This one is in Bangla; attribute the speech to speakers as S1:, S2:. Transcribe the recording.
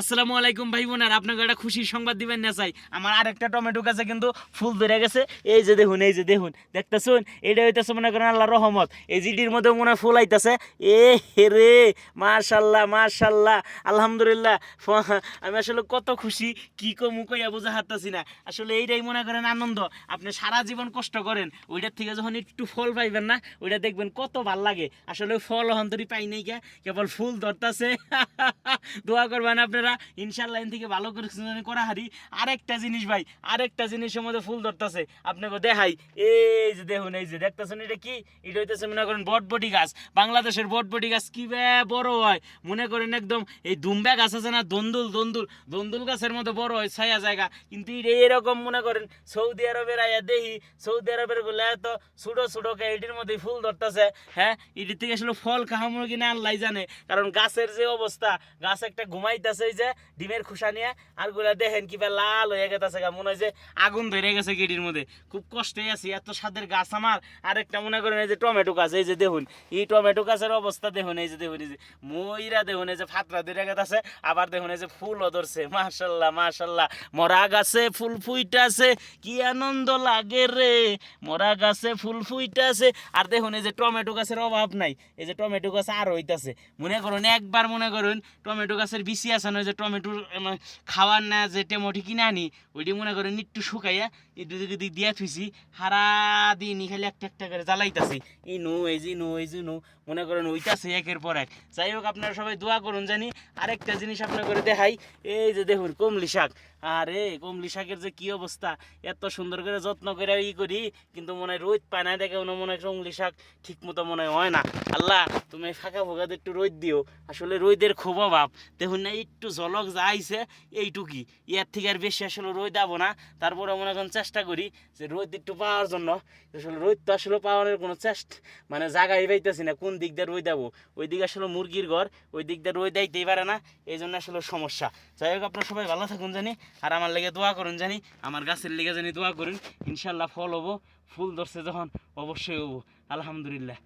S1: আসসালামু আলাইকুম ভাই বোনের আপনাকে একটা খুশির সংবাদ দিবেন না চাই। আমার আরেকটা টমেটো গাছে কিন্তু ফুল ধরে গেছে। এই যে দেখুন, এই যে দেখুন, দেখতেছুন? এটা হইতেছে মনে করেন আল্লাহ রহমত। এই জিডির মধ্যে মনে হয় ফুল আইতাছে। এ হে রে মার্শাল্লাহ মার্শাল্লাহ আলহামদুলিল্লাহ। আমি আসলে কত খুশি, কি কমু কইয়া বোঝা হারতাছি না। আসলে এইটাই মনে করেন আনন্দ। আপনি সারা জীবন কষ্ট করেন, ওইটার থেকে যখন একটু ফল পাইবেন না, ওইটা দেখবেন কত ভালো লাগে। আসলে ফল অন্তরি পাই নাই কে, কেবল ফুল ধরতাছে। দোয়া করবেন আপনারা ইনশাল্লাহ এন থেকে ভালো করে করা হারি আরেকটা জিনিস ভাই, আরেকটা জিনিসের মধ্যে ফুল ধরতেছে। আপনাকে দেখাই। এই যে দেখুন, এই যে দেখতেছেন এটা কি? এটা হইতেছে মনে করেন বটবটি গাছ। বাংলাদেশের বটবটি গাছ কি বড় হয়? মনে করেন একদম এই দুম্বা গাছ আছে না, দন্দুল দন্দুল। দন্দুল গাছের মতো বড় হয়, ছায়া জায়গা। কিন্তু এরকম মনে করেন, সৌদি আরবের আয়া দেখি সৌদি আরবেরগুলা তো ছোটো ছোটো এটির মধ্যে ফুল ধরতেছে। হ্যাঁ এটির থেকে আসলে ফল খাহামো কিনা আল্লাহ জানে। কারণ গাছের যে অবস্থা, গাছ একটা ঘুমাইতেছে যে ডিমের খোসা নিয়ে আরগুলা দেখেন কিবা লাল হয়ে গেছে মনে হয় যে আগুন ধরে গেছে গেটির মধ্যে। খুব কষ্টে আছি, এত স্বাদের গাছ আমার। আরেকটা মনে করেন এই যে টমেটো গাছ, এই যে দেখুন, এই টমেটো গাছের অবস্থা দেখুন, এই যে দেখুন, এই যে ময়রা দেখুন, এই যে ফাতরা ধরে গেছে আবার দেখুন এই যে ফুলও ধরছে, মাশাল্লাহ মাশাল্লাহ। মরা গাছে ফুল ফুইটাছে, কি আনন্দ লাগে রে। মরা গাছে ফুল ফুইটাছে, আর দেখুন এই যে টমেটো গাছের অভাব নাই, এই যে টমেটো গাছ আর হইতাছে। মনে করুন, একবার মনে করুন, টমেটো গাছের বিচি আছে না ওই যে টমেটোর উম, খাওয়ার না যে টেমোটি কিনে আনি ওইটি মনে করেন একটু শুকাইয়া এই দুদিক দিক থুইছি হারা খালি একটা একটা করে জ্বালাইতাছি। ই নো, এই যে নো, এই যে নো, মনে করেন ওইটাছে একের পর এক। যাই হোক, আপনারা সবাই দোয়া করুন জানি। আরেকটা জিনিস আপনার দেখাই, এই যে দেখুন, কমলি শাক। আরে, কমলি শাকের যে কি অবস্থা? এত সুন্দর করে যত্ন করে ই করি, কিন্তু মনে হয় রোদ পায় না, দেখে মনে হয় কমলি শাক ঠিক মতো মনে হয় না। আল্লাহ, তুমি ফাঁকা ফোকাতে একটু রোদ দিও। আসলে রোদের খুব অভাব। দেখুন না, একটু ঝলক যা আইছে, এইটুকি। ইয়ার থেকে আর বেশি আসলে রোদ যাব না। তারপরে মনে করেন চেষ্টা করি যে রোদ একটু পাওয়ার জন্য। আসলে রোদ তো আসলে পাওয়ার কোনো চেষ্টা মানে জায়গায় পাইতেছি না, কোন দিক দিয়ে রোদ দেবো ওই দিকে আসলে মুরগির ঘর ওই দিক দিয়ে রোদ যাইতেই পারে না এই জন্য আসলে সমস্যা। যাই হোক, আপনার সবাই ভালো থাকুন জানি, আর আমার লেগে দোয়া করুন জানি, আমার গাছের লেগে জানি দোয়া করুন ইনশাল্লাহ ফল হব, ফুল ধরছে যখন অবশ্যই হব, আলহামদুলিল্লাহ।